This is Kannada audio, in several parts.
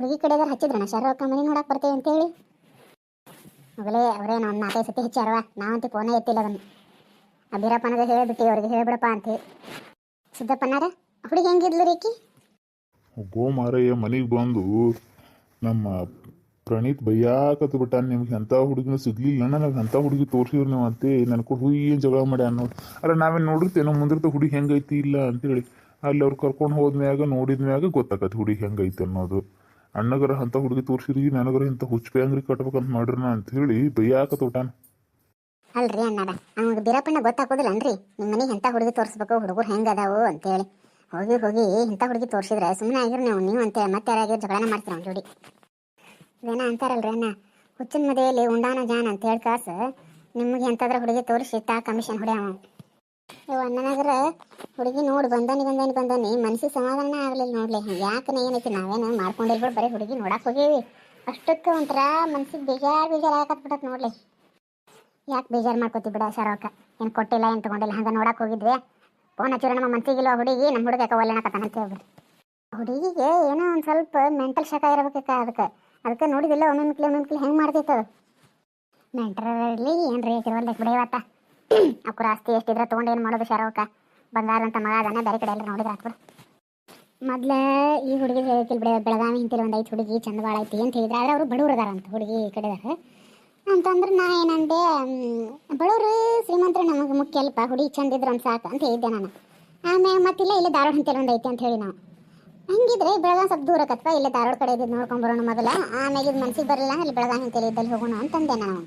ಹುಡುಗಿ ಕಡೆದಾರ ಹಚ್ಚಿದ್ರಣ ಶರವಕ್ಕ ಮನೆ ನೋಡಕ್ ಬರ್ತೇವೆ ಅಂತೇಳಿ. ಮೊದಲೇ ಅವರೇ ಒಂದು ನಾಲ್ಕೈದು ಸತಿ ಹಚ್ಚಾರವ ನಾವಂತೂ ಫೋನೇ ಎತ್ತಿಲ್ಲ ಅದನ್ನು. ಆ ಬೀರಪ್ಪನದ ಹೇಳ್ಬಿಟ್ಟು, ಅವ್ರಿಗೆ ಹೇಳ್ಬಿಡಪ್ಪ ಅಂತ. ಹೇಳಿ ಸಿದ್ದಪ್ಪನಾರ ಹುಡುಗಿ ಹೆಂಗಿದ್ಲು ರೀಕಿ ಒಬ್ಬೋ ಮಾರಯ್ಯ ಮನೆಗೆ ಬಂದು ನಮ್ಮ ಪ್ರಣೀತ್ ಬೈಯಾಕತ್ ಬಿಟ್ಟ ನಿಮ್ಗೆ ಎಂಥ ಹುಡುಗಿನ ಸಿಗ್ಲಿಲ್ಲ ನನಗೆ ಅಂಥ ಹುಡುಗಿ ತೋರಿಸಿದ್ರು ನೀವು ಅಂತೆ? ನನ್ನ ಕೂಡ ಏನು ಜಗಳ ಮಾಡಿ ಅನ್ನೋದು ಅಲ್ಲ ನಾವೇನು ನೋಡಿರ್ತೇನೋ ಮುಂದಿರ್ತ ಹುಡುಗಿ ಹೆಂಗೈತಿ ಇಲ್ಲ ಅಂತೇಳಿ. ಅಲ್ಲಿ ಅವ್ರು ಕರ್ಕೊಂಡು ಹೋದ್ಮ್ಯಾಗ, ನೋಡಿದ್ಮ್ಯಾಗ ಗೊತ್ತಾಗತ್ತೆ ಹುಡುಗಿ ಹೆಂಗೈತಿ ಅನ್ನೋದು. ಅಣ್ಣಗರ ಅಂತ ಹುಡುಗಿ ತೋರಿಸಿರಿ, ನನಗರ ಇಂಥ ಹುಚ್ಚು ಅಂಗ್ರಿ ಕಟ್ಬೇಕಂತ ಮಾಡ್ರನ ಅಂತ ಹೇಳಿ ಬೈಯಾಕ ತೋಟಾನ. ಅಲ್ರಿ ಅಣ್ಣಾರ, ಅವಾಗ ಬೀರಪ್ಪಣ್ಣ ಗೊತ್ತಾಗೋದಿಲ್ಲನ್ರಿ ನಿಮ್ಮ ಮನೆಗೆ ಎಂಥ ಹುಡುಗಿ ತೋರಿಸ್ಬೇಕು, ಹುಡುಗರು ಹೆಂಗೆ ಅದಾವು ಅಂತೇಳಿ. ಹೋಗಿ ಹೋಗಿ ಇಂಥ ಹುಡುಗಿ ತೋರಿಸಿದ್ರೆ ಸುಮ್ಮನೆ ಆಗಿರು ನೀವು ನೀವು ಅಂತೇಳಿ ಮತ್ತೆ ಯಾರಾಗಿರೋ ಜಗಳನ ಮಾಡ್ತೀರ ಅವ್ನ ಜೋಡಿ. ಇದೇನ ಅಂತಾರಲ್ರಿ ಅಣ್ಣ, ಹುಚ್ಚಿನ ಮದುವೆಯಲ್ಲಿ ಉಂಡಾನ ಜಾನ ಅಂತ ಹೇಳಿ ಕಾಸು ನಿಮಗೆ ಎಂಥಾದ್ರೂ ಹುಡುಗಿ ತೋರಿಸಿ, ತಾ ಕಮಿಷನ್ ಹೊಡೆಯವ. ಅಣ್ಣನಗರ ಹುಡುಗಿ ನೋಡಿ, ಬಂದಾನಿ ಬಂದಾನಿ ಬಂದಾನಿ. ಮನಸ್ಸಿಗೆ ಸಮಾಧಾನ ಆಗಲಿಲ್ಲ ನೋಡ್ಲಿ. ಯಾಕೆ ಏನೈತಿ, ನಾವೇನು ಮಾಡ್ಕೊಂಡಿರ್ಬೋದು ಬರೀ ಹುಡುಗಿ ನೋಡಕ್ ಹೋಗೇವಿ. ಅಷ್ಟಕ್ಕೆ ಒಂಥರ ಮನ್ಸಿಗೆ ಬೇಜಾರ್, ಬೇಜಾರು ಬಿಡತ್ ನೋಡ್ಲಿ. ಯಾಕೆ ಬೇಜಾರ್ ಮಾಡ್ಕೋತಿ ಬಿಡ ಶರೋಕ? ಏನು ಕೊಟ್ಟಿಲ್ಲ, ಏನು ತಗೊಂಡಿಲ್ಲ, ಹಂಗ ನೋಡಕ್ ಹೋಗಿದ್ವಿ. ಫೋನ್ ಹಚ್ಚಿರ ನಮ್ಮ ಮನ್ಸಿಗಿಲ್ಲ ಹುಡುಗಿ, ನಮ್ಮ ಹುಡುಗ ಯಾಕೆ ಒಲ್ಲೆನಕತ್ತಾನ ಅಂತ ಹೇಳ್ಬಿಡಿ ಹುಡುಗಿಗೆ ಏನೋ ಒಂದು ಸ್ವಲ್ಪ ಮೆಂಟಲ್ ಶಾಖ ಇರಬೇಕಕ್ಕ ಅದಕ್ಕೆ. ಅದಕ್ಕೆ ನೋಡಿದಿಲ್ಲ ಒಮ್ಮೆ ಮಿಕ್ಲಿ ಒಮ್ಮೆ ಮಿಕ್ಲಿ ಹೆಂಗೆ ಮಾಡ್ತೈತೆ ಅದು. ಮೆಂಟ್ರಲ್ಲಿ ಏನು ರೀ ಅಕ್ಕುರ ಆಸ್ತಿ ಎಷ್ಟಿದ್ರೆ ತೊಗೊಂಡು ಏನು ಮಾಡೋದು ಶರೋಕ? ಬಂಗಾರ ಅಂತ ಮಗ ಅದನ್ನ ಬೇರೆ ಕಡೆ ಎಲ್ಲ ನೋಡಿದ್ರೆ ಹಾಕ್ಬಿಡು. ಮೊದಲೇ ಈ ಹುಡುಗಿ ಹೇಳ್ತಿಲ್ ಬಿಡ, ಬೆಳಗಾವಿ ಹಿಂತಿಲ್ ಒಂದು ಐದು ಹುಡುಗಿ ಚಂದ ಭಾಳ ಐತಿ ಅಂತ ಹೇಳಿದ್ರೆ, ಆದ್ರೆ ಅವರು ಬಡವ್ರು ಅದಾರ ಅಂತ ಹುಡುಗಿ ಕಡೆದಾರ ಅಂತಂದ್ರೆ ನಾ ಏನಂದೆ ಬಡವ್ರು ಶ್ರೀಮಂತರು ನಮಗೆ ಮುಖ್ಯ ಅಲ್ಪ, ಹುಡುಗಿ ಚಂದ ಇದ್ರು ಒಂದು ಸಾಕು ಅಂತ ಹೇಳಿದ್ದೆ ನಾನು. ಆಮೇಲೆ ಮತ್ತಿಲ್ಲ, ಇಲ್ಲೇ ಧಾರವಾಡ ಅಂತೇಳಿ ಒಂದು ಐತಿ ಅಂತ ಹೇಳಿ ನಾವು ಹಂಗಿದ್ರೆ ಬೆಳಗಾವಿ ಸ್ವಲ್ಪ ದೂರ ಕತ್ವ ಇಲ್ಲೇ ಧಾರವಾಡ ಕಡೆ ಇದ್ದು ನೋಡ್ಕೊಂಡ್ ಬರೋಣ ಮೊದಲ. ಆಮೇಲೆ ಇದು ಮನ್ಸಿಗೆ ಬರಲಿಲ್ಲ ಇಲ್ಲಿ ಬೆಳಗಾವಿ ಅಂತೇಳಿ ಇದ್ದಲ್ಲಿ ಹೋಗೋಣ ಅಂತಂದೆ ನಾನು.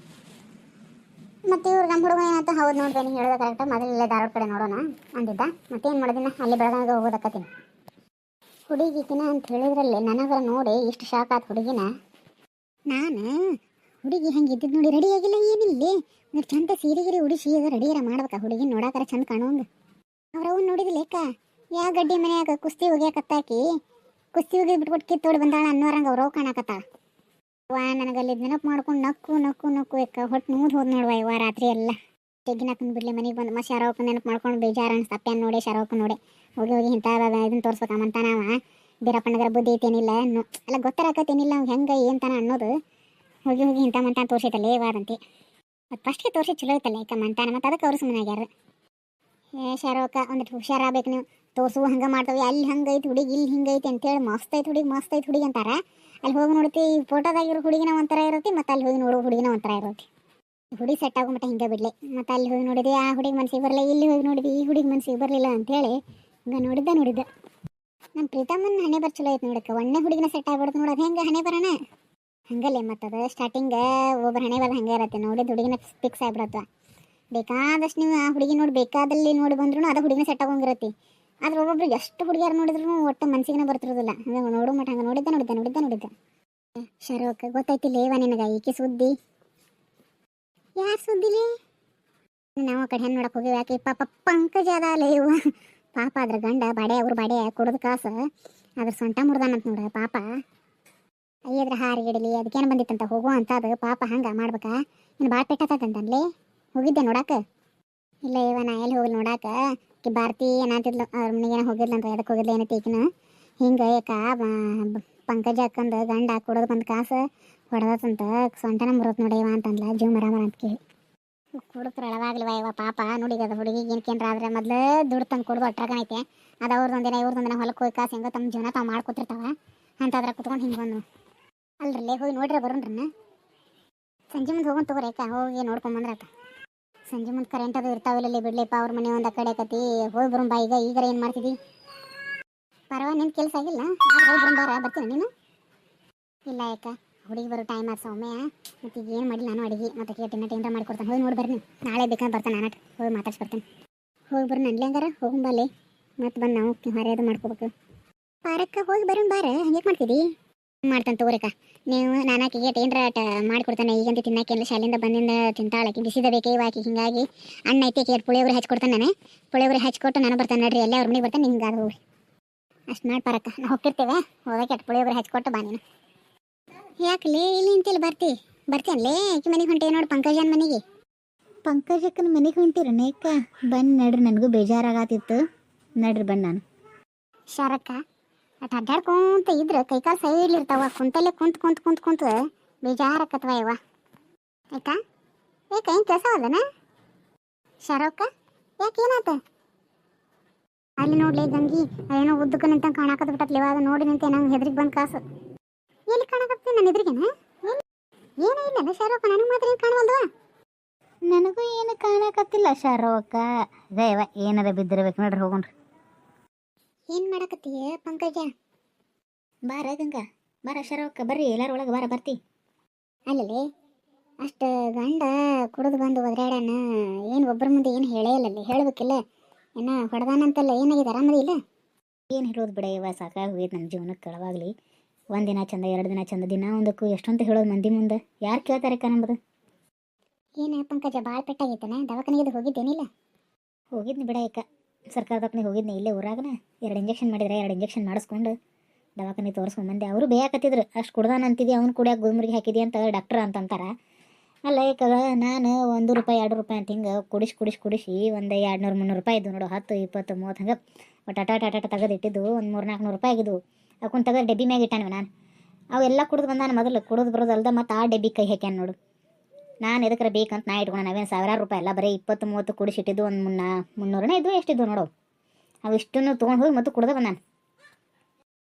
ಮತ್ತೆ ಇವ್ರು ನಮ್ಮ ಹುಡುಗ ಏನಂತ ಹೌದು ನೋಡ್ರಿ ನೀನು ಹೇಳೋದು ಕರೆಕ್ಟ್ ಧಾರವಾಡ ಕಡೆ ನೋಡೋಣ ಅಂದಿದ್ದ. ಮತ್ತೇನು ಮಾಡೋದಿನ ಅಲ್ಲಿ ಬೆಳಗಾವಿಗೆ ಹೋಗೋದಕ್ಕತ್ತೀನಿ ಹುಡುಗಿಕಿನ ಅಂತ ಹೇಳಿದ್ರಲ್ಲಿ ನನಗರ ನೋಡಿ ಇಷ್ಟು ಶಾಕ್ ಹುಡುಗಿನ. ನಾನು, ಹುಡುಗಿ ಹೆಂಗೆ ಇದ್ದಿದ್ದು ನೋಡಿ ರೆಡಿ ಆಗಿಲ್ಲ ಏನಿಲ್ಲ? ಒಂದು ಚಂದ ಸೀರೆಗಿರಿ ಉಡಿಸಿ ಅದು ರೆಡಿಯರ ಮಾಡ್ಬೇಕಾ. ಹುಡುಗಿ ನೋಡಾಕರ ಚಂದ ಕಾಣೋಂಗ ಅವ್ರವ್ ನೋಡಿದಿಲ್ಲ ಏಕ ಯಾ ಗಡ್ಡಿ ಮನ್ಯಾಗ ಕುಸ್ತಿ ಒಗ್ಯಾಕತ್ತಾಕಿ ಕುಸ್ತಿ ಒಗಿ ಬಿಟ್ಬಿಟ್ಟು ಕಿತ್ತೋಡಿ ಬಂದಾಳ ಅನ್ನೋರಂಗ ಅವ್ರವ್ ಕಾಣಕತ್ತ ನನಗೆ ಅಲ್ಲಿ ನೆನಪು ಮಾಡ್ಕೊಂಡು ನಕ್ಕು ನಕ್ಕು ನಕ್ಕು ಏಕ ಹೊಟ್ಟು ನೂದ್ ಹೋದ್ ನೋಡುವ ಇವ ರಾತ್ರಿ ಎಲ್ಲ. ತೆಗಿನಕ್ಕನ್ ಬಿಡ್ಲಿ ಮನೆಗೆ ಬಂದು. ಮತ್ತೆ ಶಾರೋಕ ನೆನಪು ಮಾಡ್ಕೊಂಡು ಬೇಜಾರು ಅನ್ಸ್ತಪ್ಪ ನೋಡಿ, ಶಾರೋಕ ನೋಡಿ. ಹೋಗಿ ಹೋಗಿ ಇಂಥ ಇದನ್ನ ತೋರ್ಸ್ಬೇಕಂತ ನಾವ ಬೀರಪ್ಪನಗರ ಬುದ್ಧಿ ಐತೇನಿಲ್ಲ ಅಲ್ಲ ಗೊತ್ತಾರಕತ್ತೇನಿಲ್ಲ ಅವ್ನು ಹೆಂಗೆ, ಏನ್ ತಾನ ಅನ್ನೋದು. ಹೋಗಿ ಹೋಗಿ ಇಂಥ ಮಂತ ತೋರ್ಸೈತಲ್ಲ ಏವಾದಂತೆ ಮತ್ತು ಫಸ್ಟ್ಗೆ ತೋರಿಸಿ ಚಲೋ ಐತಲ್ಲ ಯಾಕ ಮಂತಾನ ಮತ್ತು ಅದಕ್ಕೆ ಅವ್ರು ಸುಮ್ಮನೆ ಆಗ್ಯಾರ. ಏ, ಶರೋಕ ಒಂದಿಟ್ಟು ಹುಷಾರಾಗ್ಬೇಕು ನೀವು. ತೋರ್ಸು, ಹಂಗೆ ಮಾಡ್ತವೆ, ಅಲ್ಲಿ ಹಂಗೈತೆ ಹುಡುಗಿ, ಇಲ್ಲಿ ಹಿಂಗೈತಿ ಅಂತೇಳಿ ಮಸ್ತ್ ಐತೆ ಹುಡುಗಿ ಮಸ್ತ್ ಐತೆ ಹುಡುಗಿ ಅಂತಾರ. ಅಲ್ಲಿ ಹೋಗಿ ನೋಡ್ತಿ, ಈ ಫೋಟೋದಾಗಿರೋ ಹುಡುಗಿನ ಒಂಥರ ಇರುತ್ತೆ, ಮತ್ತು ಅಲ್ಲಿ ಹೋಗಿ ನೋಡೋ ಹುಡುಗಿನ ಒಂಥರ ಇರುತ್ತೆ. ಹುಡುಗಿ ಸೆಟ್ ಆಗೋ ಮಟ್ಟ ಹಿಂಗೆ ಬಿಡಲಿ. ಮತ್ತು ಅಲ್ಲಿ ಹೋಗಿ ನೋಡಿದೆ, ಆ ಹುಡುಗಿ ಮನ್ಸಿಗೆ ಬರಲಿ ಇಲ್ಲಿ ಹೋಗಿ ನೋಡಿದೆ, ಈ ಹುಡುಗಿ ಮನ್ಸಿಗೆ ಬರಲಿಲ್ಲ ಅಂತೇಳಿ ಹಿಂಗೆ ನೋಡಿದ್ದೆ, ನೋಡಿದ್ದ. ನಮ್ಮ ಪ್ರೀತಮ್ಮನ ಹಣೆ ಬರ್ ಚಲೋ ಐತೆ ನೋಡಕ್ಕೆ ಒಳ್ಳೆ ಹುಡುಗಿನ ಸೆಟ್ ಆಗ್ಬಿಡ್ತು ನೋಡೋದು ಹೆಂಗೆ ಹಣೆ ಬರೋಣ ಹಂಗಲ್ಲೇ ಅದು ಸ್ಟಾರ್ಟಿಂಗ್ ಒಬ್ಬರ ಹಣೆ ಬರ ಹಂಗೆ ಇರತ್ತೆ ನೋಡಿದ ಹುಡುಗಿನ ಫಿಕ್ಸ್ ಆಗ್ಬಿಡತ್ತ ಬೇಕಾದಷ್ಟು ನೀವು ಆ ಹುಡುಗಿ ನೋಡಿ, ಬೇಕಾದಲ್ಲಿ ನೋಡಿ ಬಂದ್ರೂ ಅದು ಹುಡುಗಿನ ಸೆಟ್ ಆಗೋಂಗಿರತ್ತೆ. ಆದ್ರೆ ಒಬ್ಬೊಬ್ರು ಎಷ್ಟು ಹುಡುಗಿಯರು ನೋಡಿದ್ರು ಒಟ್ಟು ಮನ್ಸಿಗೆ ಬರ್ತಿರೋದಿಲ್ಲ. ನೋಡು ಮಟ್ಟ ಹಂಗೆ ನೋಡಿದ್ದ ನೋಡಿದ್ದ ನೋಡಿದ್ದ ನೋಡಿದ್ದ. ಶರೋಕ್ ಗೊತ್ತೈತಿಲ್ಲ ಇವ ನಿನಗೆ ಈಕೆ ಸುದ್ದಿ? ಯಾರು ಸುದ್ದಿಲಿ? ನಾವು ಆ ಕಡೆ ಹೆಣ್ಣು ನೋಡಕ್ ಹೋಗಿವಿ, ಯಾಕೆ ಪಾಪ ಪಂಕಜ ಅದ ಅಲ್ಲ ಪಾಪ ಅದ್ರ ಗಂಡ ಬಾಡೆ, ಅವ್ರ ಬಾಡೆ ಕುಡ್ದ ಕಾಸು. ಅದ್ರ ಸೊಂಟ ಮುರ್ದಾನಂತ ನೋಡ, ಪಾಪ. ಅಯ್ಯದ್ರ ಹಾರಿ ಗಿಡಲಿ ಅದಕ್ಕೇನು ಬಂದಿತ್ತಂತ ಹೋಗೋ ಅಂತ ಅದು, ಪಾಪ ಹಂಗ ಮಾಡ್ಬೇಕಾ? ಇನ್ನು ಭಾಳ ಪೆಟ್ಟತಂತನ್ಲಿ ಹೋಗಿದ್ದೆ ನೋಡಾಕ? ಇಲ್ಲ ಇವ ನಾ ಎಲ್ಲಿ ಹೋಗಿ ನೋಡಾಕ? ಆಕಿ ಭಾರತಿ ಏನಂತಿದ್ಲು? ಅವ್ರ ಮನೆಗೇನ ಹೋಗಿದ್ಲಂತ ಎದಕ್ಕೆ ಹೋಗಿದ್ಲ ಏನೈತಿ ಈಕಿನ ಹಿಂಗೆ ಏಕ ಪಂಕಜ ಅಕ್ಕಂದು ಗಂಡ ಕೊಡೋದು ಬಂದು ಕಾಸು ಹೊಡೆದತ್ತಂತ ಸೊಂಟನ ಮುರತ್ ನೋಡಿ ಇವ ಅಂತಂದ್ಲ. ಜೀವ ಮರ ಅಂತ ಕೇಳಿ. ಕುಡುಕ್ರ ಅಳವಾಗ್ಲಿವ ಇವ ಪಾಪ. ನೋಡಿಗದ ಹುಡುಗಿ ಏನಕೇನ್ರ ಆದ್ರೆ ಮೊದ್ಲು ದುಡ್ಡು ತಂದು ಕೊಡೋದು ಅಟ್ರಾಗನ ಐತೆ. ಅದು ಅವ್ರದ್ದೊಂದಿನ ಇವ್ರದೊಂದಿನ ಹೊಲಕ್ಕೆ ಹೋಗಿ ಕಾಸು ಹೆಂಗೋ ತಮ್ಮ ಜೀವನ ತಾವು ಮಾಡ್ಕೊತಿರ್ತಾವ. ಅಂತ ಅದ್ರ ಕುತ್ಕೊಂಡು ಹಿಂಗೆ ಬಂದು ಅಲ್ರಲ್ಲೇ ಹೋಗಿ ನೋಡ್ರಿ ಬರೋಣ್ರನ್ನ ಸಂಜೆ ಮುಂದೆ ಹೋಗೋಣ ತಗೋರಿ ಅಕ್ಕ. ಹೋಗಿ ನೋಡ್ಕೊಂಡ್ ಬಂದ್ರಾತ ಸಂಜೆ ಮುಂದೆ ಕರೆಂಟ್ ಅದು ಇರ್ತಾವಿಲ್ಲ ಬಿಡ್ಲಿಪ್ಪ ಅವ್ರ ಮನೆ ಒಂದು ಕಡೆ ಕತಿ ಹೋಗಿ ಬರೋಣ ಬಾ ಈಗ, ಈಗಾರ ಏನು ಮಾಡ್ತಿದ್ದಿ ಪರವಾಗಿ ನಿನ್ ಕೆಲಸ ಆಗಿಲ್ಲ? ಹೋಗಿ ಬರೋಣ ಬಾರ ಬರ್ತೀನಿ ನೀನು. ಇಲ್ಲ ಯಾಕ? ಹುಡುಗಿ ಬರೋ ಟೈಮ್ ಆದ ಸೌಮ್ಯ. ಮತ್ತೆ ಈಗ ಏನು ಮಾಡಿಲ್ಲ ನಾನು ಅಡಿಗೆ. ಮತ್ತೆ ಕೇಳ್ತೀನಿ ಟೈಮ್ರ ಮಾಡ್ಕೊಡ್ತಾನೆ ಹೋಗಿ ನೋಡಿ ಬರ್ರಿ ನಾಳೆ ಬೇಕಾದ್ರೆ ಬರ್ತಾನೆ ನಾನು ಹೋಗಿ ಮಾತಾಡ್ಸಿ ಬರ್ತೇನೆ. ಹೋಗಿ ಬರೋಣ ನನ್ಲಿ ಹಂಗಾರ? ಹೋಗಿ ಬಲ್ಲಿ ಮತ್ತೆ ಬಂದು ನಾವು ಹರಿಯೋದು ಮಾಡ್ಕೋಬೇಕು. ಪಾರಕ್ಕೆ, ಹೋಗಿ ಬರೋಣ ಬಾರ ಹಂಗೆ ಮಾಡ್ತಿದ್ದಿ ಮಾಡ್ತಾನೆ ತಗೋರಿಕ ನೀವು ನಾನು ಆಕೆಗೆ ಏನರ ಮಾಡಿಕೊಡ್ತಾನೆ. ಈಗಂತ ತಿನ್ನಕ್ಕೆಲ್ಲ ಶಾಲೆಯಿಂದ ಬಂದಿಂದ ತಿಂತಾಳಕ್ಕೆ ಬಿಸಿದ ಬೇಕೇ ಇವಾಕಿ ಹಿಂಗಾಗಿ ಅಣ್ಣ ಐತೆ ಕೇರ್ ಪುಳಿಯೋಗ್ರೆ ಹಚ್ಕೊಡ್ತಾನೆ ನಾನು. ಪುಳಿಯೋಗ್ರೆ ಹಚ್ಕೊಟ್ಟು ನಾನು ಬರ್ತಾನೆ ನಡ್ರಿ. ಎಲ್ಲ ಅವ್ರ ಮನೆಗೆ ಬರ್ತಾನೆ ಹಿಂಗೆ ಹೋಗ್ರಿ ಅಷ್ಟು ಮಾಡಿ ಪಾರಕ್ಕ ನಾವು ಹೋಗ್ತಿರ್ತೇವೆ. ಹೋದಾಗ ಕೆಟ್ಟ ಪುಳಿಯೋಗ್ರೆ ಹಚ್ಕೊಟ್ಟು ಬಾ ನೀನು. ಯಾಕಲೇ ಇಲ್ಲಿ ನಿಂತಿಲ್ಲ ಬರ್ತಿ. ಬರ್ತೀಯನ್ಲೇ ಆಕಿ ಮನೆಗೆ ಹೊಂಟೆ ನೋಡಿ ಪಂಕಜನ್ ಮನೆಗೆ. ಪಂಕಜಕ್ಕನ ಮನೆಗೆ ಹೊಂಟಿರ ನೇಕ ಬನ್ನಿ ನಡ್ರಿ ನನಗೂ ಬೇಜಾರಾಗತ್ತಿತ್ತು. ನಡ್ರಿ ಬನ್ನಿ ನಾನು. ಶರಕ್ಕ ಅಟ್ ಅಡ್ಡಾಡ್ಕೊಂತ ಇದ್ರೆ ಕೈಕಾಲು ಸೈಡ್ಲಿರ್ತಾವ ಕುಂತಲ್ಲೇ ಕುಂತ್ ಕುಂತ್ ಕುಂತ್ ಕುಂತ್ ಬೇಜಾರಕ್ಕತ್ವ ಇವ. ಆಯ್ತಾ? ಯಾಕೆ ಏನು ಕೆಲಸ ಹೋದನ? ಶರವಕ್ಕ ಯಾಕೇನಾತ ಅಲ್ಲಿ ನೋಡ್ಲಿ ಗಂಗಿ ಏನೋ ಉದ್ದಕ್ಕೆ ನಿಂತ ಕಾಣಕತ್ ಬಿಟ್ಟತ್ಲಿ ಅದು ನೋಡಿ ನಿಂತೆ ನಂಗೆ ಹೆದ್ರಿಗೆ ಬಂದ ಕಾಸು. ಎಲ್ಲಿ ಕಾಣಕತ್ತಿ ನನ್ನ ಎದುರಿಗೆನ? ಏನೂ ಇಲ್ಲ ಶರವಕ್ಕ ನನಗೆ ಮಾತ್ರ ಏನು ಕಾಣವಲ್ದವ ನನಗೂ ಏನು ಕಾಣಕತ್ತಿಲ್ಲ ಶಾರವಕ್ಕ ದೇವ ಏನಾರ ಬಿದ್ದಿರ್ಬೇಕು ನೋಡ್ರಿ ಹೋಗೋಣ್ರಿ. ಏನು ಮಾಡಕತ್ತೀಯ ಪಂಕಜ? ಬಾರ ಗಂಗಾ ಬಾರ ಶರವಕ್ಕ ಬರ್ರಿ ಎಲ್ಲಾರ ಒಳಗೆ ಬಾರ ಬರ್ತಿ. ಅಲ್ಲಲ್ಲಿ ಅಷ್ಟು ಗಂಡ ಕುಡಿದು ಬಂದು ಒದ್ರಾಡಣ ಏನು ಒಬ್ಬರ ಮುಂದೆ ಏನು ಹೇಳೇ ಇಲ್ಲಲ್ಲಿ ಹೇಳ್ಬೇಕಿಲ್ಲ. ಏನ ಹೊಡೆದಾನಂತಲ್ಲ ಏನಾಗಿದೆ ಆರಾಮದಿ ಇಲ್ಲ? ಏನು ಹೇಳೋದು ಬಿಡ ಇವ ಸಾಕಾಗಿ ಹೋಗೈತೆ ನಮ್ಮ ಜೀವನಕ್ಕೆ ಒಂದು ದಿನ ಚಂದ ಎರಡು ದಿನ ಚಂದ ದಿನ ಒಂದಕ್ಕೂ ಎಷ್ಟಂತ ಹೇಳೋದು ಮಂದಿ ಮುಂದೆ. ಯಾರು ಕೇಳ್ತಾರೆ ನಮ್ಮದು ಏನು ಪಂಕಜ ಭಾಳ ಪೆಟ್ಟಾಗೈತನ? ದವಾಖಾನೆಗೆ ಹೋಗಿದ್ದೇನಿಲ್ಲ? ಹೋಗಿದ್ನಿ ಬಿಡ ಏಕ ಸರ್ಕಾರ ದವಾಖಾನೆ ಹೋಗಿದ್ನಿ, ಇಲ್ಲೇ ಊರಾಗನ. ಎರಡು ಇಂಜೆಕ್ಷನ್ ಮಾಡಿದ್ರೆ ಎರಡು ಇಂಜೆಕ್ಷನ್ ಮಾಡಿಸ್ಕೊಂಡು ದವಾಖಾನೆ ತೋರಿಸ್ಕೊಂಬಂದೆ ಅವರು ಬೇಯಾಕತ್ತಿದ್ರು, ಅಷ್ಟು ಕುಡ್ದಾನ ಅಂತಿದ್ದೆ ಅವ್ನು ಕುಡಿಯಾಕ ಗುಲ್ಮರಿಗೆ ಹಾಕಿದಿ ಅಂತ ಡಾಕ್ಟ್ರ್ ಅಂತಂತಾರ. ಅಲ್ಲ ಏಕ ನಾನು ಒಂದು ರೂಪಾಯಿ, ಎರಡು ರೂಪಾಯಿ ಅಂತ ಹಿಂಗೆ ಕುಡಿಸಿ ಕುಡಿಸಿ ಕುಡಿಸಿ ಒಂದು ಎರಡು ನೂರು ಮುನ್ನೂರು ರೂಪಾಯಿ ಇದ್ದು ನೋಡು, ಹತ್ತು, ಇಪ್ಪತ್ತು, ಮೂವತ್ತು ಹಂಗೆ. ಒಟ್ಟು ಅಟ ಟಾಟ ತೆಗೆದಿಟ್ಟಿದ್ದು ಒಂದು ಮೂರು, ನಾಲ್ಕು ನೂರು ರೂಪಾಯಿ ಆಗಿದ್ದು ಅವಕ್ಕೊಂದು ತೆಗೆದು ಡಬ್ಬಿ ಮ್ಯಾಗ ಇಟ್ಟಾನ ನಾನು. ಅವೆಲ್ಲ ಕುಡಿದು ನಾನು ಮೊದಲು, ಕುಡಿದು ಬರೋದಲ್ದ ಮತ್ತು ಆ ಡಬ್ಬಿ ಕೈ ಹಾಕ್ಯಾನ ನೋಡು. ನಾನು ಎದಕ್ಕೆ ಬೇಕಂತ ನಾ ಇಟ್ಕೊಂಡು. ನಾವೇನು ಸಾವಿರಾರು ರೂಪಾಯಿ ಅಲ್ಲ, ಬರೀ ಇಪ್ಪತ್ತು, ಮೂವತ್ತು ಕುಡಿಸಿಟ್ಟಿದ್ದು ಒಂದು ಮುನ್ನ, ಮುನ್ನೂರನೇ ಇದ್ದು ಎಷ್ಟಿದ್ದು ನೋಡು. ಅವು ಇಷ್ಟನ್ನು ತೊಗೊಂಡು ಹೋಗಿ ಮತ್ತು ಕುಡ್ದವ ನಾನು.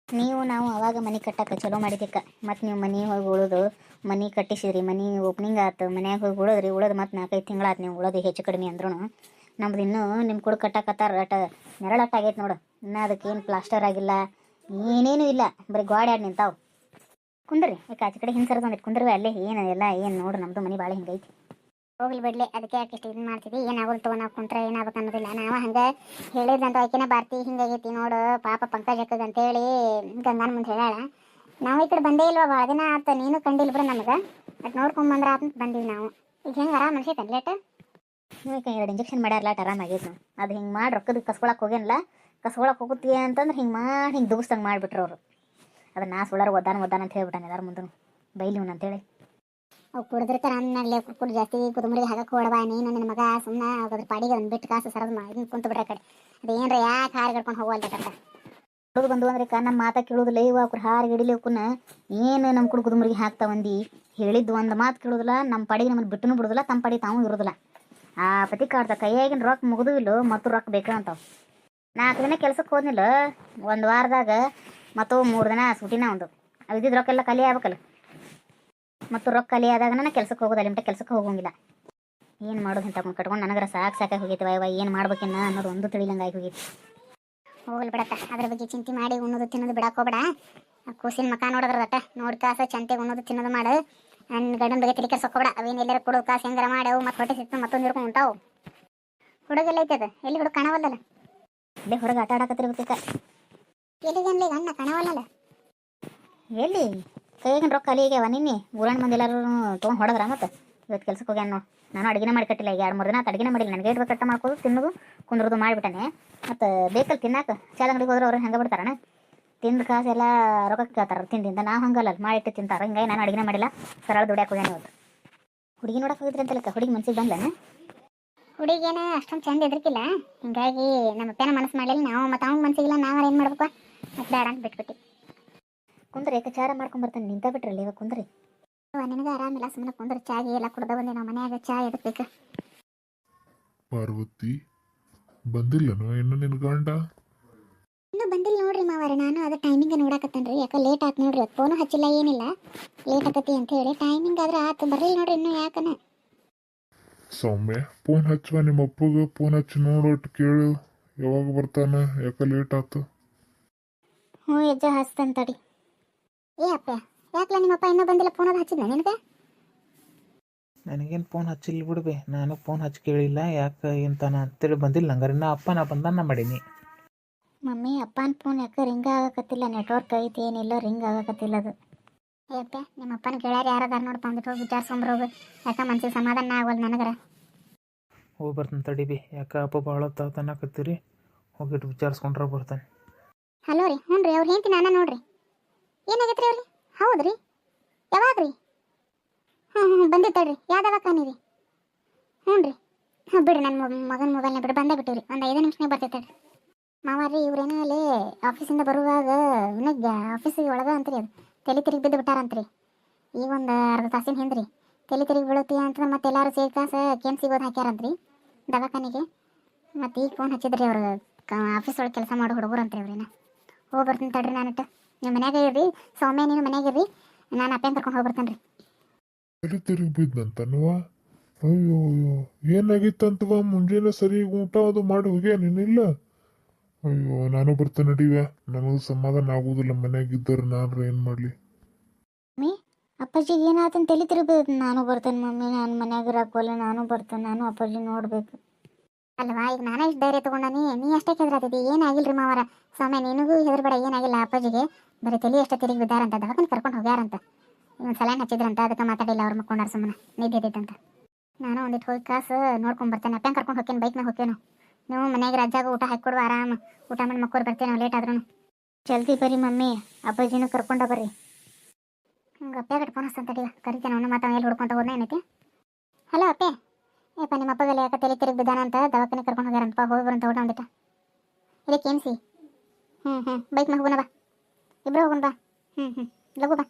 ನೀವು, ನಾವು ಅವಾಗ ಮನೆ ಕಟ್ಟಕ್ಕೆ ಚಲೋ ಮಾಡಿದ್ದಕ್ಕೆ. ಮತ್ತು ನೀವು ಮನೆ ಹೋಗಿ ಉಳಿದು, ಮನೆ ಕಟ್ಟಿಸಿದ್ರಿ, ಮನೆ ಓಪನಿಂಗ್ ಆಯ್ತು ಮನ್ಯಾಗ ಹೋಗಿ ಉಳಿದ್ರಿ, ಉಳೋದು ಮತ್ತು ನಾಲ್ಕೈದು ತಿಂಗಳಾತು ನೀವು ಉಳೋದು ಹೆಚ್ಚು ಕಡಿಮೆ ಅಂದ್ರೂ ನಮ್ದು ಇನ್ನೂ ನಿಮ್ಮ ಕೂಡ ಕಟ್ಟಕತ್ತಾರ ಅಟ, ನೆರಳಟ್ಟಾಗೈತೆ ನೋಡು. ಇನ್ನೂ ಅದಕ್ಕೇನು ಪ್ಲಾಸ್ಟರ್ ಆಗಿಲ್ಲ, ಏನೇನೂ ಇಲ್ಲ. ಬರೀ ಗೋಡೆ ನಿಂತಾವು. ಕುಂದ್ರಿ. ಯಾಕೆ ಆಚೆ ಕಡೆ ಹಿಂಸರದ ಒಂದಿಟ್ಟು ಕುಂದ್ರವೆ ಅಲ್ಲೇ. ಏನು ಎಲ್ಲ ಏನು ನೋಡು ನಮ್ಮದು ಮನೆ ಭಾಳ ಹಿಂಗೈತಿ. ಹೋಗ್ಲಿ ಬಿಡ್ಲಿ, ಅದಕ್ಕೆ ಯಾಕೆ ಇಷ್ಟು ಇದನ್ನ ಮಾಡ್ತಿದ್ವಿ ಏನಾಗಲ್ ತಗೋ, ನಾವು ಕುಂತ್ರೆ ಏನಾಗಬೇಕು ಅನ್ನೋದಿಲ್ಲ. ನಾವು ಹಂಗೆ ಹೇಳಿದಂತ ಆಕಿನ ಬಾರ್ತಿ ಹಿಂಗಾಗೈತಿ ನೋಡು. ಪಾಪ ಪಂಕಜ್ ಅಕ್ಕಗ ಅಂತೇಳಿ ಗಂಗಾನ ಮುಂದೆ ಹೇಳ ನಾವು ಈ ಕಡೆ ಬಂದೇ ಇಲ್ವಾ? ಭಾಳ ದಿನ ಆತ, ನೀನು ಕಂಡಿಲ್ಲ ಬಿಡು ನಮ್ಗೆ. ಬಟ್ ನೋಡ್ಕೊಂಡು ಬಂದ್ರ ಆತ ಬಂದೀವಿ ನಾವು. ಈಗ ಹೆಂಗೆ ಆರಾಮ್ ಅನ್ಸೈತೆ ಲೇಟ್? ನೀವು ಎರಡು ಇಂಜೆಕ್ಷನ್ ಮಾಡ್ಯಾರಲ್ಲ ಅದು ಹಿಂಗೆ ಮಾಡಿ ರೊಕ್ಕದ ಕಸ್ಕೊಳಕ್ಕೆ ಹೋಗೇನಲ್ಲ ಕಸ್ಕೊಳಕ್ಕೆ ಹೋಗುತ್ತೀಯ ಅಂತಂದ್ರೆ ಹಿಂಗೆ ಮಾಡಿ ಹಿಂಗೆ ದುಗಿಸ್ದಂಗೆ ಮಾಡಿಬಿಟ್ರು ಅವರು. ಅದನ್ನ ನಾ ಸುಳ್ಳಾರ ಒದ್ದಾನ ಒದ್ದಾನ ಅಂತ ಹೇಳ್ಬಿಟ್ಟಾನೆ ಎಲ್ಲಾರ ಮುಂದೂ ಬೈಲಿ ಅವ್ನು ಅಂತೇಳಿ. ಅವು ಕುಡಿದಿರ್ತಾರ ಅನ್ನಲ್ಲಿ ಕುಡ್ಕೊಂಡು ಜಾಸ್ತಿ ಕುದುಮರಿಗೆ ಹಾಕಕ್ಕೆ ಕೊಡಬಾ ನೀನು ನನ್ನ ಮಗ ಸುಮ್ಮನೆ ಅದ್ರ ಪಾಡಿಗೆ ಒಂದು ಬಿಟ್ಟು ಕಾಸು ಸರದು ಮಾಡಿ ಕುಂತು ಬಿಡ್ರ ಕಡೆ. ಅದೇನ್ರ ಯಾಕೆ ಹಾರು ಕಟ್ಕೊಂಡು ಹೋಗಲ್ದಕ್ಕಂತ ಹುಡುಗ ಬಂದು ಅಂದ್ರೆ ನಮ್ಮ ಮಾತಾ ಕೇಳೋದಿಲ್ಲ ಇವ ಅವ್ರ ಹಾರು ಗಿಡಿಲಿ ಅವಕ್ಕನ್ನ ಏನು ನಮ್ಮ ಕುಡು ಕುದುಮರಿಗೆ ಹಾಕ್ತಾ ಒಂದಿ ಹೇಳಿದ್ದು ಒಂದು ಮಾತು ಕೇಳೋದಿಲ್ಲ ನಮ್ಮ ಪಾಡಿಗೆ ನಮ್ಮನ್ನು ಬಿಟ್ಟನು ಬಿಡೋದಿಲ್ಲ ತಮ್ಮ ಪಾಡಿಗೆ ತಾವು ಇರೋದಿಲ್ಲ. ಆ ಪತಿ ಕಾಡ್ದ ಕೈಯಾಗಿನ ರೊಕ್ಕ ಮುಗಿದು ಇಲ್ಲೋ ಮತ್ತು ರೊಕ್ಕ ಬೇಕು ಅಂತಾವ. ನಾಲ್ಕು ದಿನ ಕೆಲ್ಸಕ್ಕೆ ಹೋದ್ನಿಲ್ಲ ಒಂದು ವಾರದಾಗ ಮತ್ತು ಮೂರು ದಿನ ಸೂಟಿನ ಒಂದು ಇದ್ದಿದ್ದು ರೊಕ್ಕ ಎಲ್ಲ ಖಾಲಿ ಆಗ್ಬೇಕಲ್ಲ. ಮತ್ತು ರೊಕ್ಕ ಕಲಿ ಆದಾಗ ನಾನು ಕೆಲ್ಸಕ್ಕೆ ಹೋಗೋದು ಅಲ್ಲಿ ಕೆಲಸಕ್ಕೆ ಹೋಗಂಗಿಲ್ಲ. ಏನು ಮಾಡೋದು ಅಂತ ಕಟ್ಕೊಂಡು ನನಗರ ಸಾಕು ಸಾಕಾಗಿ ಹೋಗೈತಿ ವಯವ ಏನು ಮಾಡ್ಬೇಕಿನ್ನ ಅನ್ನೋದು ಒಂದು ತಿಳಿಲಂಗಾಗಿ ಹೋಗೈತಿ. ಹೋಗಲಿ ಬಿಡತ್ತ ಅದ್ರ ಬಗ್ಗೆ ಚಿಂತೆ ಮಾಡಿ ಉಣ್ಣೋದು ತಿನ್ನೋದು ಬಿಡಾಕೋಬೇಡ ಕೂಸಿನ ಮಕ ನೋಡೋದ್ರದಟ್ಟ ನೋಡಿ ಕಾಸು ಚಂತೆಗೆ ಉಣ್ಣೋದು ತಿನ್ನೋದು ಮಾಡು. ನನ್ನ ಗಂಡನ ಬಗ್ಗೆ ತಿಳಿ ಕೆರ್ಸೋಕೋಬೇಡ ಅವೇನು ಎಲ್ಲರೂ ಕೊಡೋ ಕಾಸು ಹೆಂಗಾರ ಮಾಡವು, ಮತ್ತೆ ಹೊಟ್ಟೆ ಸಿಕ್ತು ಮತ್ತೊಂದು ಇರ್ಕೊಂಡು ಉಂಟಾವು. ಹುಡುಗೆಲ್ಲ ಐತೆ ಅದು? ಎಲ್ಲಿ ಹುಡುಗ ಕಾಣವಲ್ಲ ಬೇ ಹೊರಗೆ ಆಟ ಆಡಕತ್ತಿರ್ಬೇಕ ಎಲ್ಲಿಗನ್ಲಿ ಈಗ ಅಣ್ಣ ಕಾಣವಲ್ಲಲ್ಲ? ಎಲ್ಲಿ? ಕೈಯಾಗಿನ ರೊಕ್ಕ ಅಲ್ಲಿ ಆಗ್ಯಾವ ನಿನ್ನೆ. ಊರಣ್ಣ ಮಂದಿ ಎಲ್ಲರೂ ತೊಗೊಂಡು ಹೊಡೆದ್ರ ಮತ್ತೆ? ಇವತ್ತು ಕೆಲ್ಸಕ್ಕೆ ಹೋಗ್ಯಾನ ನೋಡಿ. ನಾನು ಅಡುಗೆನೇ ಮಾಡಿ ಕಟ್ಟಿಲ್ಲ ಈಗ. ಎರಡು ಮೂರು ದಿನ ಅಡುಗೆನೇ ಮಾಡಿಲ್ಲ. ನನಗೆ ಏಟ್ ಕಟ್ಟ ಮಾಡ್ಕೋದು ತಿನ್ನೋದು ಕುಂದ್ರದು ಮಾಡಿಬಿಟ್ಟಾನೆ. ಮತ್ತು ಬೇಕಲ್ಲಿ ತಿನ್ನಾಕ? ಚಾದ ಅಂಗಡಿಗೆ ಹೋದ್ರೆ ಅವ್ರು ಹೆಂಗೆ ಬಿಡ್ತಾರಣ ತಿಂದ ಕಾಸು ಎಲ್ಲ ರೊಕ್ಕ ಕೇಳ್ತಾರ ತಿಂದಿಂದ ನಾವು ಹಂಗಲ್ಲ. ಮಾಡಿಟ್ಟು ತಿಂತಾರೆ. ಹಿಂಗಾಗಿ ನಾನು ಅಡುಗೆನೇ ಮಾಡಿಲ್ಲ. ಸರಳ ದುಡಿಯಾಕೆ ಹೋಗ್ಯಾನ ಇವತ್ತು. ಹುಡುಗಿ ನೋಡಕ್ಕೆ ಹೋಗಿದ್ರಿ ಅಂತಲಕ್ಕ ಹುಡುಗಿ ಮನ್ಸಿಗೆ ಬಂದನ ಹುಡುಗೇನ ಅಷ್ಟೊಂದು ಚಂದ ಎದ್ರಿಕಿಲ್ಲ ಹಿಂಗಾಗಿ ನಮ್ಮ ಅಪ್ಪನ ಮನಸ್ಸು ಮಾಡಲಿಲ್ಲ. ನಾವು ಮತ್ತು ಅವ್ನ ಮನಸ್ಸಿಗಿಲ್ಲ ನಾವು ಏನು ಮಾಡ್ಬೇಕು? ಬೇಡ ಅಂತ ಬಿಟ್ಬಿಟ್ಟು. ಕುಂದ್ರಿ ಚಾರ ಮಾಡ್ಕೊಂಡ್ ಬರ್ತಾನೆ. ನಿಂತ ಬಿಟ್ರಲ್ಲ ಇವಾಗ ಕುಂದ್ರಿ ನಿನಗೆ ಆರಾಮಿಲ್ಲ ಸುಮ್ಮನೆ ಕುಂದ್ರೆ. ಚಾಗಿ ಎಲ್ಲ ಕುಡ್ದ ಬಂದೆ ನಾವು ಮನ್ಯಾಗ ಚಾ ಎದಕ್ಕೆ ಬೇಕು? ಪಾರ್ವತಿ ಬಂದಿಲ್ಲನೋ ಇನ್ನು ನಿನ್ ಗಂಡ? ಇನ್ನೂ ಬಂದಿಲ್ಲ ನೋಡ್ರಿ ಮಾವಾರ ನಾನು ಅದು ಟೈಮಿಂಗ್ ನೋಡಕತ್ತನ್ರಿ. ಯಾಕೆ ಲೇಟ್ ಆತ್ ನೋಡ್ರಿ ಫೋನು ಹಚ್ಚಿಲ್ಲ ಏನಿಲ್ಲ. ಲೇಟ್ ಆಕತಿ ಅಂತ ಹೇಳಿ ಟೈಮಿಂಗ್ ಆದ್ರೆ ಆತು. ಬರ್ಲಿಲ್ಲ ನೋಡ್ರಿ ಇನ್ನು ಯಾಕನ? ಸೌಮ್ಯ ಫೋನ್ ಹಚ್ಚುವ ನಿಮ್ಮ ಅಪ್ಪಗೆ ಫೋನ್ ಹಚ್ಚಿ ನೋಡೋಟ್ ಕೇಳು. ಯಾವಾಗ ಬರ್ತಾನೆ ಯಾಕೆ ಲೇಟ್ ಆತು? ಹ್ಞೂ ಯಜ್ಜ ಹಾಸ್ತಾನೆ ತಡಿ. ಏ ಅಪ್ಪ ಯಾಕಲ ನಿಮ್ಮಪ್ಪ ಇನ್ನೂ ಬಂದಿಲ್ಲ? ಫೋನ್ ಅದು ಹಚ್ಚಿದ್ನ ನಿನಗೆ? ನನಗೇನು ಫೋನ್ ಹಚ್ಚಿಲ್ಲ ಬಿಡ್ಬೆ ನಾನು ಫೋನ್ ಹಚ್ಚಿ ಕೇಳಿಲ್ಲ. ಯಾಕೆ ಇಂತಾನ ಅಂತೇಳಿ ಬಂದಿಲ್ಲ. ನಂಗಾರೆ ನಾ ಅಪ್ಪ ನಾ ಬಂದಾನ ಮಾಡೀನಿ. ಮಮ್ಮಿ ಅಪ್ಪನ ಫೋನ್ ಯಾಕೆ ರಿಂಗ್ ಆಗಕತ್ತಿಲ್ಲ? ನೆಟ್ವರ್ಕ್ ಐತಿ ಏನಿಲ್ಲ ರಿಂಗ್ ಆಗಕತ್ತಿಲ್ಲ ಅದು. ಏ ಅಪ್ಪ ನಿಮ್ಮ ಅಪ್ಪನ ಗೆಳೆಯರು ಯಾರು ಅದಾರ ನೋಡಿ ಅಂದ್ಬಿಟ್ಟು ಹೋಗಿ ವಿಚಾರಿಸ್ಕೊಂಬರೋಗು ಯಾಕೆ ಮನ್ಸಿಗೆ ಸಮಾಧಾನ ಆಗೋಲ್ಲ ನನಗರ? ಹೋಗಿ ಬರ್ತಾನೆ ತಡಿ ಬಿ. ಯಾಕೆ ಅಪ್ಪ ಭಾಳ ತಾತನಾಕತ್ತೀರಿ ಹೋಗಿಟ್ಟು ವಿಚಾರಿಸ್ಕೊಂಡ್ರೆ ಬರ್ತಾನೆ. ಹಲೋ ರೀ, ಹ್ಞೂ ರೀ, ಅವ್ರು ಹೇಳ್ತೀನಿ ನಾನು ನೋಡ್ರಿ. ಏನಾಗೈತೆ ರೀ ಅವ್ರಿ ಹೌದ್ರಿ? ಯಾವಾಗ ರೀ? ಹ್ಞೂ ಹ್ಞೂ ಬಂದಿತ್ತಳ್ರಿ ಯಾವ ದವಾಖಾನಿ ರೀ? ಹ್ಞೂ ರೀ. ಹಾಂ ಬಿಡ್ರಿ ನನ್ನ ಮಗನ ಮೊಬೈಲ್ನ ಬಿಡ್ರಿ, ಬಂದೇ ಬಿಟ್ಟಿವ್ರಿ, ಒಂದು ಐದು ನಿಮಿಷನೇ ಬರ್ತೈತೆ ರೀ ಇವ್ರೇನೋ ಅಲ್ಲಿ ಆಫೀಸಿಂದ ಬರುವಾಗ, ಇನ್ನೂ ಆಫೀಸಿಗೆ ಒಳಗೆ ಅಂತ್ರಿ ಅದು. ತಲೆ ತಿರುಗಿ ಬಿದ್ದು ಬಿಟ್ಟಾರಂತ್ರಿ. ಈಗ ಒಂದು ಅರ್ಧ ತಾಸಿನ ಹಿಂದ್ರಿ. ತಲೆ ತಿರುಗಿ ಬೀಳುತ್ತಿ ಅಂತ ಮತ್ತೆ ಎಲ್ಲರೂ ಸೇರಿ ಕಾಸ ಕೆಮ್ ಸಿಗೋದು ಹಾಕ್ಯಾರಂತ್ರಿ, ದವಾಖಾನೆಗೆ. ಮತ್ತು ಈಗ ಫೋನ್ ಹಚ್ಚಿದ್ರಿ ಅವ್ರು ಆಫೀಸ್ ಒಳಗೆ ಕೆಲಸ ಮಾಡೋ ಹುಡುಗರು ಅಂತ್ರಿ ಅವ್ರೇನ ಹೋಗಿ ಬರ್ತೀನಿ ತಡ್ರಿ ನಾನಟ್ಟು ನೀವು ಮನ್ಯಾಗ ಇರ್ರಿ ಸೌಮ್ಯ ನೀನು ಮನ್ಯಾಗ ಇರ್ರಿ ನಾನು ಅಪ್ಪ ಕರ್ಕೊಂಡು ಹೋಗಿ ಬರ್ತಾನೆ ರೀ ಎಲ್ಲಿ ತಿರುಗಿ ಬಿದ್ದಂತನವ ಅಯ್ಯೋ ಅಯ್ಯೋ ಏನಾಗಿತ್ತಂತವ ಮುಂಜಾನೆ ಸರಿ ಊಟ ಅದು ಮಾಡಿ ಹೋಗ್ಯಾನೇನಿಲ್ಲ ಅಯ್ಯೋ ನಾನು ಬರ್ತೇನೆ ನಡಿವೆ ನನಗೂ ಸಮಾಧಾನ ಆಗುದಿಲ್ಲ ಮನ್ಯಾಗ ಇದ್ದರು ನಾನು ಏನು ಮಾಡಲಿ? ಅಪ್ಪಾಜಿಗೆ ಏನಾತಂತ ತಲೆ ತಿರುಗಿ ನಾನು ಬರ್ತೇನೆ ಮಮ್ಮಿ ನಾನು ಮನ್ಯಾಗ ಇರಾಕೋಲ್ಲ ನಾನು ಬರ್ತೇನೆ ನಾನು ಅಪ್ಪಾಜಿ ನೋಡ್ಬೇಕು. ಅಲ್ವಾ, ಈಗ ನಾನೇ ಇಷ್ಟು ಧೈರ್ಯ ತಗೊಂಡಾನಿ, ನೀ ಅಷ್ಟೇ ಕೆದ್ರಾತಿದ್ದಿ ಏನಾಗಿಲ್ರಿ ಮಾವರ? ಸ್ವಾಮಿ, ನಿನಗೂ ಹೆದರ್ಬೇಡ, ಏನಾಗಿಲ್ಲ, ಅಪ್ಪಾಜಿಗೆ. ಬರೀ ತಲೆ ಎಷ್ಟು ತಿರುಗಿ ಬಿದ್ದಾರಂತ ದವಾಖಾನೆ ಕರ್ಕೊಂಡು ಹೋಗ್ಯಾರಂತ. ಒಂದು ಸಲೈನ್ ಹಚ್ಚಿದ್ರಂತ, ಅದಕ್ಕೆ ಮಾತಾಡಿಲ್ಲ ಅವ್ರು ಮಕ್ಕೊಂಡಾರ ಸುಮ್ಮನೆ ನಿದ್ದೆ ಎದ್ದೈತಂತ ನಾನು ಒಂದಿಟ್ಟು ಹೋಗಿ ಕಾಸು ನೋಡ್ಕೊಂಡು ಬರ್ತೇನೆ ಅಪ್ಪ ಕರ್ಕೊಂಡು ಹೋಗ್ತೇನೆ ಬೈಕ್ನಾಗ ಹೋಗ್ತೇನೆ ನೀವು ಮನೆಗೆ ರಜಾಗ ಊಟ ಹಾಕಿಕೊಡುವ ಆರಾಮ, ಊಟ ಮಾಡಿ ಮಕ್ಕೋರು ಬರ್ತೇನೆ ಲೇಟ್ ಆದ್ರೂ ಜಲ್ದಿ ಬರ್ರಿ ಮಮ್ಮಿ, ಅಪ್ಪಾಜಿನೂ ಕರ್ಕೊಂಡ ಬರ್ರಿ. ಹಂಗೆ ಅಪ್ಪೆ ಕಟ್ಕೊಂಡು ಹಸ್ತಂತ ಕರಿತೇನೆ, ಅವನು ಮತ್ತೆ ಎಲ್ಲಿ ಹುಡ್ಕೊಂತ ಹೋದ್ನ ಏನೈತಿ? ಹಲೋ ಅಪ್ಪೆ. ಏಪ್ಪ, ನಿಮ್ಮ ಅಪ್ಪಗಲ್ಲಿ ಯಾಕೆ ತಲೆ ತಿರುಗಿ ಬಿದ್ದಾನಂತ ದವಾಖಾನೆ ಕರ್ಕೊಂಡು ಹೋಗ್ಯಾರಂತಪ್ಪ ಹೋಗಿ ಬರಂತ ಊಟ ಒಂದಿಟ ಇಲ್ಲಿ ಕೇಮ್ಸಿ ಹ್ಞೂ ಹ್ಞೂ ಬೈಕ್ ಹೋಗೋಣ ಬಾ. ಇಬ್ಬರು ಹೋಗೋಣ ಬಾ. ಹ್ಞೂ ಹ್ಞೂ ಲಗು ಬಾ.